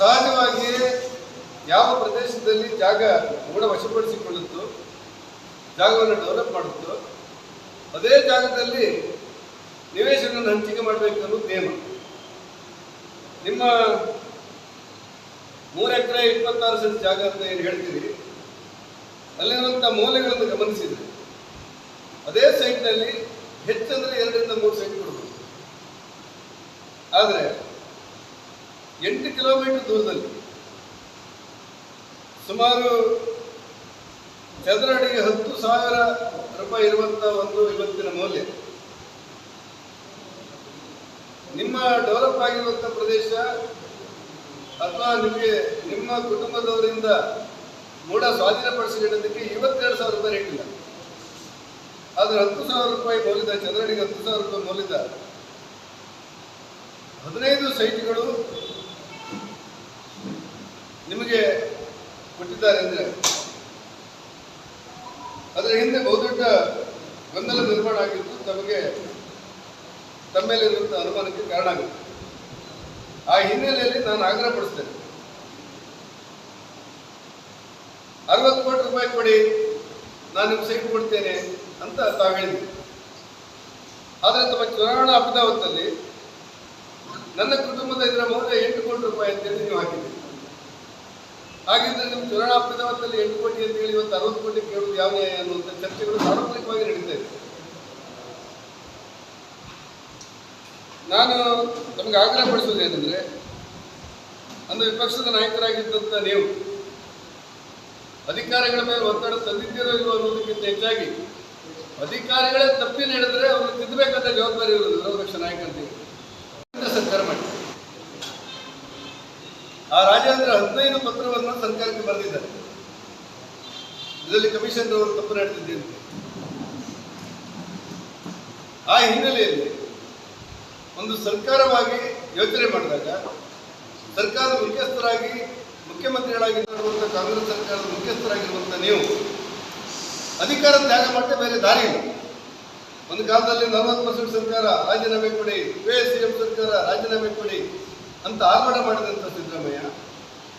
ಸಹಜವಾಗಿಯೇ ಯಾವ ಪ್ರದೇಶದಲ್ಲಿ ಜಾಗ ಗುಣ ವಶಪಡಿಸಿಕೊಳ್ಳುತ್ತೋ, ಜಾಗವನ್ನು ಡೆವಲಪ್ ಮಾಡುತ್ತೋ, ಅದೇ ಜಾಗದಲ್ಲಿ ನಿವೇಶನ ಹಂಚಿಕೆ ಮಾಡಬೇಕು ಅನ್ನೋದು ನಿಯಮ. ನಿಮ್ಮ ಮೂರು ಎಕರೆ ಇಪ್ಪತ್ತಾರು ಸೆಂಟ್ ಜಾಗ ಅಂತ ಏನು ಹೇಳ್ತೀರಿ? ಅಲ್ಲಿರುವಂಥ ಮೌಲ್ಯಗಳನ್ನು ಗಮನಿಸಿದರೆ, ಅದೇ ಸೈಟ್ನಲ್ಲಿ ಹೆಚ್ಚಂದ್ರೆ ಎರಡರಿಂದ ಮೂರು ಸೈಟ್ ಕೊಡಬಹುದು ಆದರೆ ಎಂಟು ಕಿಲೋಮೀಟರ್ ದೂರದಲ್ಲಿ. ಸುಮಾರು ಚದರ ಅಡಿಗೆ ಹತ್ತು ಸಾವಿರ ರೂಪಾಯಿ ಇರುವಂತ ಒಂದು ಇವತ್ತಿನ ಮೌಲ್ಯ. ನಿಮ್ಮ ಡೆವಲಪ್ ಆಗಿರುವಂತ ಪ್ರದೇಶ ಅಥವಾ ನಿಮಗೆ ನಿಮ್ಮ ಕುಟುಂಬದವರಿಂದ ಮೂಢ ಸ್ವಾಧೀನಪಡಿಸಿಕೊಳ್ಳೋದಕ್ಕೆ ಇವತ್ತೆರಡು ಸಾವಿರ ರೂಪಾಯಿ ರೇಟ್ ಇಲ್ಲ. ಆದ್ರೆ ಹತ್ತು ಸಾವಿರ ರೂಪಾಯಿ ಮೌಲ್ಯದ ಚದರಡಿಗೆ ಹತ್ತು ಸಾವಿರ ರೂಪಾಯಿ ಮೌಲ್ಯದ ಹದಿನೈದು ಸೈಟ್ಗಳು ನಿಮಗೆ ಕೊಟ್ಟಿದ್ದಾರೆ ಅಂದ್ರೆ, ಅದರ ಹಿಂದೆ ಬಹುದೊಡ್ಡ ಗೊಂದಲ ನಿರ್ಮಾಣ ಆಗಿದ್ದು ತಮಗೆ ತಮ್ಮ ಮೇಲೆ ಇರುವಂತಹ ಅನುಮಾನಕ್ಕೆ ಕಾರಣ ಆಗುತ್ತೆ. ಆ ಹಿನ್ನೆಲೆಯಲ್ಲಿ ನಾನು ಆಗ್ರಹ ಪಡಿಸ್ತೇನೆ. ಅರವತ್ತು ಕೋಟಿ ರೂಪಾಯಿ ಕೊಡಿ, ನಾನು ನಿಮ್ಗೆ ಸೈಟ್ ಕೊಡ್ತೇನೆ ಅಂತ ತಾವು ಹೇಳಿದ್ವಿ ಆದರೆ ತಮ್ಮ ಚುನಾವಣಾ ಅಪದಾವತ್ತಲ್ಲಿ ನನ್ನ ಕುಟುಂಬದ ಇದರ ಮೌಲ್ಯ ಎಂಟು ಕೋಟಿ ರೂಪಾಯಿ ಅಂತೇಳಿ ನೀವು ಹಾಕಿದ್ದೀರಿ. ಹಾಗಿದ್ರೆ ನಿಮ್ಮ ಚುನಾವಣಾ ಪ್ರಜಾವತ್ತಲ್ಲಿ ಎಂಟು ಕೋಟಿ ಅಂತ ಹೇಳಿ ಇವತ್ತು ಅರವತ್ತು ಕೋಟಿ ಕೇಳುವುದು ಯಾವ ನ್ಯಾಯ ಅನ್ನುವಂಥ ಚರ್ಚೆಗಳು ಸಾರ್ವಜನಿಕವಾಗಿ ನಡೀತಾ ಇದೆ. ನಾನು ತಮಗೆ ಆಗ್ರಹ ಪಡಿಸೋದು ಏನಂದ್ರೆ ಅಂದು ವಿಪಕ್ಷದ ನಾಯಕರಾಗಿದ್ದಂಥ ನೀವು ಅಧಿಕಾರಿಗಳ ಮೇಲೆ ಒತ್ತಡ ತಂದಿದ್ದೀರೋ ಇಲ್ವೋ ಅನ್ನೋದಕ್ಕಿಂತ ಹೆಚ್ಚಾಗಿ ಅಧಿಕಾರಿಗಳೇ ತಪ್ಪಿ ನಡೆದರೆ ಅವರು ತಿದ್ದಬೇಕಾದ ಜವಾಬ್ದಾರಿ ಇರೋದು ವಿರೋಧ ಪಕ್ಷ ನಾಯಕರಿಗೆ ಸರ್ಕಾರ ಮಾಡಿ ಆ ರಾಜೇಂದ್ರ ಹದಿನೈದು ಪತ್ರವನ್ನು ಸರ್ಕಾರಕ್ಕೆ ಬರೆದಿದ್ದಾರೆ. ಇದರಲ್ಲಿ ಕಮಿಷನ್ ಅವರು ತಪ್ಪು ನಡೆದಿದೆ ಅಂತ ಆ ಹಿನ್ನೆಲೆಯಲ್ಲಿ ಒಂದು ಸರ್ಕಾರವಾಗಿ ಯೋಚನೆ ಮಾಡಿದಾಗ ಸರ್ಕಾರದ ಮುಖ್ಯಸ್ಥರಾಗಿ ಮುಖ್ಯಮಂತ್ರಿಗಳಾಗಿರುವಂಥ ಕಾಂಗ್ರೆಸ್ ಸರ್ಕಾರದ ಮುಖ್ಯಸ್ಥರಾಗಿರುವಂಥ ನೀವು ಅಧಿಕಾರ ತ್ಯಾಗ ಮಾಡದೆ ಬೇರೆ ದಾರಿ ಇಲ್ಲ. ಒಂದು ಕಾಲದಲ್ಲಿ ನಲವತ್ತು ಪರ್ಸೆಂಟ್ ಸರ್ಕಾರ, ರಾಜೀನಾಮೆ ಕೊಡಿ ಸಿ ಎಂ ಸರ್ಕಾರ, ರಾಜೀನಾಮೆ ಕೊಡಿ ಅಂತ ಆರ್ಭಟ ಮಾಡಿದಂಥ ಸಿದ್ದರಾಮಯ್ಯ.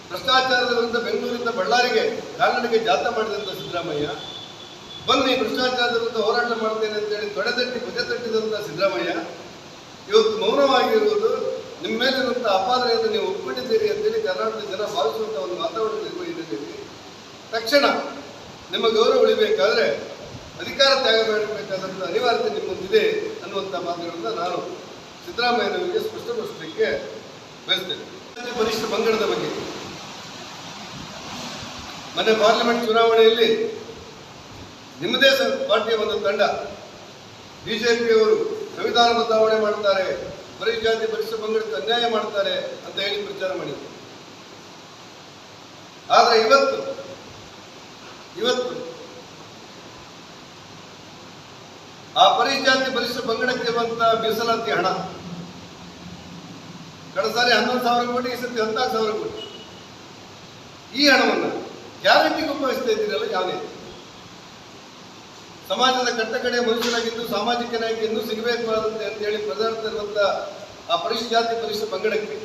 ಭ್ರಷ್ಟಾಚಾರದ ವಿರುದ್ಧ ಬೆಂಗಳೂರಿಂದ ಬಳ್ಳಾರಿಗೆ ಕಾಲ್ನಡಿಗೆ ಜಾಥಾ ಮಾಡಿದಂಥ ಸಿದ್ದರಾಮಯ್ಯ. ಬನ್ನಿ, ಭ್ರಷ್ಟಾಚಾರದ ವಿರುದ್ಧ ಹೋರಾಟ ಮಾಡ್ತೇನೆ ಅಂತೇಳಿ ತೊಡೆದಟ್ಟಿ ಭುಜ ತಟ್ಟಿದಂಥ ಸಿದ್ದರಾಮಯ್ಯ. ಇವತ್ತು ಮೌನವಾಗಿರುವುದು ನಿಮ್ಮ ಮೇಲಿರುವಂಥ ಅಪಾದನೆಯನ್ನು ನೀವು ಒಪ್ಪಿಕೊಂಡಿದ್ದೀರಿ ಅಂತೇಳಿ ಕರ್ನಾಟಕದ ಜನ ಭಾವಿಸುವಂಥ ಒಂದು ವಾತಾವರಣ ನಿರ್ವಹಿಸಿದ್ದೀರಿ ತಕ್ಷಣ ನಿಮ್ಮ ಗೌರವ ಉಳಿಬೇಕಾದ್ರೆ ಅಧಿಕಾರ ತ್ಯಾಗ ಮಾಡಬೇಕಾದಂಥ ಅನಿವಾರ್ಯತೆ ನಿಮ್ಮೊಂದಿದೆ ಅನ್ನುವಂಥ ಮಾತುಗಳನ್ನು ನಾನು ಸಿದ್ದರಾಮಯ್ಯನವರಿಗೆ ಸ್ಪಷ್ಟಪಡಿಸಲಿಕ್ಕೆ ಬಯಸ್ತೇನೆ. ಬಲಿಷ್ಠ ಪಂಗಡದ ಬಗ್ಗೆ. ಮೊನ್ನೆ ಪಾರ್ಲಿಮೆಂಟ್ ಚುನಾವಣೆಯಲ್ಲಿ ನಿಮ್ಮದೇ ಪಾರ್ಟಿಯ ಒಂದು ತಂಡ, ಬಿಜೆಪಿಯವರು ಸಂವಿಧಾನ ಬದಲಾವಣೆ ಮಾಡ್ತಾರೆ ಬರೀ ಜಾತಿ ಪರಿಷ್ಠ ಪಂಗಡಕ್ಕೆ ಅನ್ಯಾಯ ಮಾಡ್ತಾರೆ ಅಂತ ಹೇಳಿ ಪ್ರಚಾರ ಮಾಡಿದ್ರು. ಆದ್ರೆ ಇವತ್ತು ಇವತ್ತು ಆ ಪರಿಜಾತಿ ಪರಿಷ್ಠ ಬಂಗಡಕ್ಕೆ ಬಂದ ಮೀಸಲಾತಿ ಹಣ ಕಳೆದ ಸಾರಿ ಹನ್ನೊಂದು ಸಾವಿರ ಕೋಟಿ, ಈ ಸತಿ ಹದಿನಾಲ್ಕು ಸಾವಿರ ಕೋಟಿ. ಈ ಹಣವನ್ನು ಗ್ಯಾರಂಟಿಗೆ ಉಪಯೋಗಿಸ್ತಾ ಇದ್ದೀರಲ್ಲ ಯಾವುದೇ ಸಮಾಜದ ಕಟ್ಟಕಡೆ ಮನುಷ್ಯನಾಗಿದ್ದು ಸಾಮಾಜಿಕನಾಗಿ ಇನ್ನೂ ಸಿಗಬೇಕಾದಂತೆ ಅಂತ ಹೇಳಿ ಪ್ರಧಾನಿರುವಂತ ಆ ಪರಿಶು ಜಾತಿ ಪರಿಶಿಷ್ಟ ಪಂಗಡಕ್ಕೆ,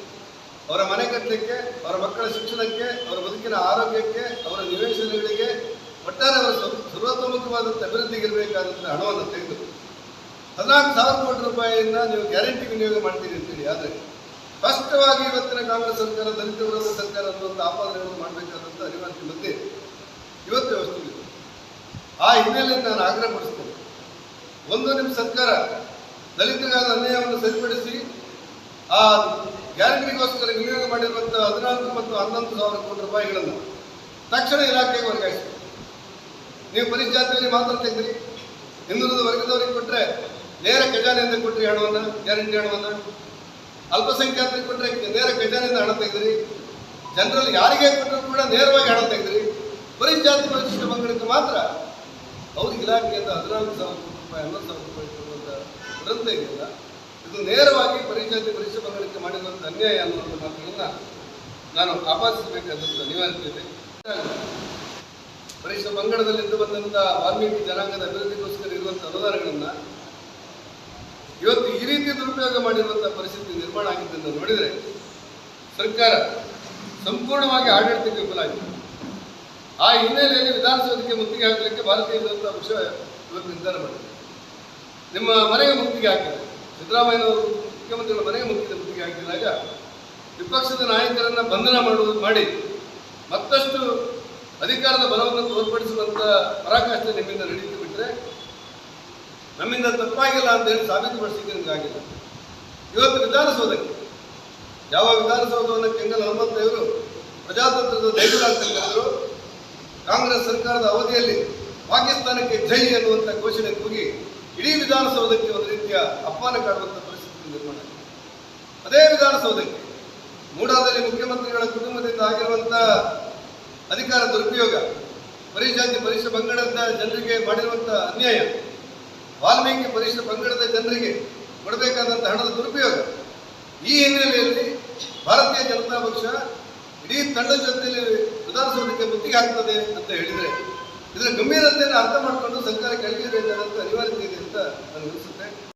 ಅವರ ಮನೆ ಕಟ್ಟಲಿಕ್ಕೆ, ಅವರ ಮಕ್ಕಳ ಶಿಕ್ಷಣಕ್ಕೆ, ಅವರ ಬದುಕಿನ ಆರೋಗ್ಯಕ್ಕೆ, ಅವರ ನಿವೇಶನಗಳಿಗೆ ಒಟ್ಟಾರೆ ಅವರ ಸರ್ವ- ಸರ್ವತೋಮುಖವಾದಂಥ ಅಭಿವೃದ್ಧಿಗೆ ಇರಬೇಕಾದಂಥ ಹಣವನ್ನು ತೆಗೆದು ಹದಿನಾಲ್ಕು ಸಾವಿರ ಕೋಟಿ ರೂಪಾಯಿಯನ್ನ ನೀವು ಗ್ಯಾರಂಟಿ ವಿನಿಯೋಗ ಮಾಡ್ತೀರಿ ಅಂತೇಳಿ, ಆದರೆ ಸ್ಪಷ್ಟವಾಗಿ ಇವತ್ತಿನ ಕಾಂಗ್ರೆಸ್ ಸರ್ಕಾರ ದಲಿತ ವಿರೋಧ ಸರ್ಕಾರ ಅನ್ನುವಂಥ ಆಪಾದನೆಯನ್ನು ಮಾಡಬೇಕಾದಂಥ ಅರಿವಾಗಿ ಮತ್ತೆ ಇವತ್ತು ವ್ಯವಸ್ಥೆ ಆ ಹಿನ್ನೆಲೆಯಲ್ಲಿ ನಾನು ಆಗ್ರಹ ಪಡಿಸ್ತೇನೆ. ಒಂದು ನಿಮ್ಮ ಸರ್ಕಾರ ದಲಿತರಿಗಾದ ಅನ್ಯಾಯವನ್ನು ಸರಿಪಡಿಸಿ, ಆ ಗ್ಯಾರಂಟಿಗೋಸ್ಕರ ವಿನಿಯೋಗ ಮಾಡಿರುವಂಥ ಹದಿನಾಲ್ಕು ಮತ್ತು ಹನ್ನೊಂದು ಸಾವಿರ ಕೋಟಿ ರೂಪಾಯಿಗಳನ್ನು ತಕ್ಷಣ ಇಲಾಖೆಗೆ ವರ್ಗಾಯಿಸಿ. ನೀವು ಪರಿಜಾತಿಯಲ್ಲಿ ಮಾತ್ರ ತೆಗೆದ್ರಿ. ಹಿಂದುಳಿದ ವರ್ಗದವರಿಗೆ ಕೊಟ್ಟರೆ ನೇರ ಖಜಾನೆಯಿಂದ ಕೊಟ್ಟರೆ ಹಣವನ್ನು, ಗ್ಯಾರಂಟಿ ಹಣವನ್ನು. ಅಲ್ಪಸಂಖ್ಯಾತರಿಗೆ ಕೊಟ್ಟರೆ ನೇರ ಖಜಾನೆಯಿಂದ ಹಣ ತೆಗೆದ್ರಿ ಜನರಲ್ಲಿ ಯಾರಿಗೆ ಕೊಟ್ಟರು ಕೂಡ ನೇರವಾಗಿ ಹಣ ತೆಗೆದ್ರಿ ಜಾತಿ ಪರಿಶಿಷ್ಟ ಪಂಗಡಕ್ಕೆ ಮಾತ್ರ ಅವ್ರಿಗೆ ಇಲಾಖೆಯಿಂದ ಹದಿನಾಲ್ಕು ಸಾವಿರ ರೂಪಾಯಿ, ಹನ್ನೊಂದು ಸಾವಿರ ರೂಪಾಯಿ ಕೊಡುವಂಥ ದುರಂತ ಇದೆಯಲ್ಲ, ಇದು ನೇರವಾಗಿ ಪರಿಜಾತಿ ಪರಿಶಿಷ್ಟ ಪಂಗಡಕ್ಕೆ ಮಾಡಿರುವಂಥ ಅನ್ಯಾಯ ಅನ್ನುವಂಥ ಮಾತುಗಳನ್ನ ನಾನು ಆಪಾದಿಸಬೇಕಾದಂಥ ಅನಿವಾರ್ಯತೆ ಇದೆ ಪರಿಶಿಷ್ಟ ಮಂಗಳದಲ್ಲಿ ಇದ್ದು ಬಂದಂಥ ವಾಲ್ಮೀಕಿ ಜನಾಂಗದ ಅಭಿವೃದ್ಧಿಗೋಸ್ಕರ ಇರುವಂಥ ಅನುದಾನಗಳನ್ನ ಇವತ್ತು ಈ ರೀತಿ ದುರುಪಯೋಗ ಮಾಡಿರುವಂಥ ಪರಿಸ್ಥಿತಿ ನಿರ್ಮಾಣ ಆಗಿದ್ದನ್ನು ನೋಡಿದರೆ ಸರ್ಕಾರ ಸಂಪೂರ್ಣವಾಗಿ ಆಡಳಿತಕ್ಕೆ ವಿಫಲ ಆಗಿದೆ. ಆ ಹಿನ್ನೆಲೆಯಲ್ಲಿ ವಿಧಾನಸೌಧಕ್ಕೆ ಮುತ್ತಿಗೆ ಹಾಕಲಿಕ್ಕೆ ಭಾರತೀಯ ಜನತಾ ಪಕ್ಷ ಇವತ್ತು ನಿರ್ಧಾರ ಮಾಡಿದೆ. ನಿಮ್ಮ ಮನೆಗೆ ಮುತ್ತಿಗೆ ಹಾಕಿದೆ ಸಿದ್ದರಾಮಯ್ಯನವರು ಮುಖ್ಯಮಂತ್ರಿಗಳ ಮನೆಗೆ ಮುತ್ತಿಗೆ ಮುತ್ತಿಗೆ ಹಾಕಿದಾಗ ವಿಪಕ್ಷದ ನಾಯಕರನ್ನ ಬಂಧನ ಮಾಡುವುದು ಮಾಡಿ ಮತ್ತಷ್ಟು ಅಧಿಕಾರದ ಬಲವನ್ನು ತೋರ್ಪಡಿಸುವಂತ ಪರಾಕಾಷ್ಠೆ ನಿಮ್ಮಿಂದ ನಡೀತು ಬಿಟ್ರೆ ನಮ್ಮಿಂದ ತಪ್ಪಾಗಿಲ್ಲ ಅಂತ ಹೇಳಿ ಸಾಬೀತುಪಡಿಸಿದ್ರೆ ನಿಮಗಾಗಿಲ್ಲ ಇವತ್ತು ವಿಧಾನಸೌಧಕ್ಕೆ, ಯಾವ ವಿಧಾನಸೌಧವನ್ನು ಕೆಂಗಲ್ ಹನುಮಂತಯ್ಯವರು ಪ್ರಜಾತಂತ್ರದ ದೈವ ಅಂತ ಕರೆದರು ಕಾಂಗ್ರೆಸ್ ಸರ್ಕಾರದ ಅವಧಿಯಲ್ಲಿ ಪಾಕಿಸ್ತಾನಕ್ಕೆ ಜೈ ಅನ್ನುವಂಥ ಘೋಷಣೆ ಕೂಗಿ ಇಡೀ ವಿಧಾನಸೌಧಕ್ಕೆ ಒಂದು ರೀತಿಯ ಅಪಮಾನ ಕಾಡುವಂಥ ಪರಿಸ್ಥಿತಿ ನಿರ್ಮಾಣ. ಅದೇ ವಿಧಾನಸೌಧಕ್ಕೆ ಮೂಡಾದಲ್ಲಿ ಮುಖ್ಯಮಂತ್ರಿಗಳ ಕುಟುಂಬದಿಂದ ಆಗಿರುವಂಥ ಅಧಿಕಾರ ದುರುಪಯೋಗ, ಪರಿಜಾತಿ, ಪರಿಷ ಬಂಗಡದ ಜನರಿಗೆ ಮಾಡಿರುವಂಥ ಅನ್ಯಾಯ ವಾಲ್ಮೀಕಿ ಪರಿಷತ್ ಪಂಗಡದ ಜನರಿಗೆ ಕೊಡಬೇಕಾದಂಥ ಹಣದ ದುರುಪಯೋಗ. ಈ ಹಿನ್ನೆಲೆಯಲ್ಲಿ ಭಾರತೀಯ ಜನತಾ ಪಕ್ಷ ಇಡೀ ತಂಡದ ಜೊತೆಯಲ್ಲಿ ವಿಧಾನಸೌಧಕ್ಕೆ ಮುತ್ತಿಗೆ ಹಾಕ್ತದೆ ಅಂತ ಹೇಳಿದರೆ ಇದರ ಗಂಭೀರತೆಯನ್ನು ಅರ್ಥ ಮಾಡಿಕೊಂಡು ಸರ್ಕಾರ ಕೆಳಗಿರಬೇಕಾದಂತ ಅನಿವಾರ್ಯತೆ ಇದೆ ಅಂತ ನನಗೆ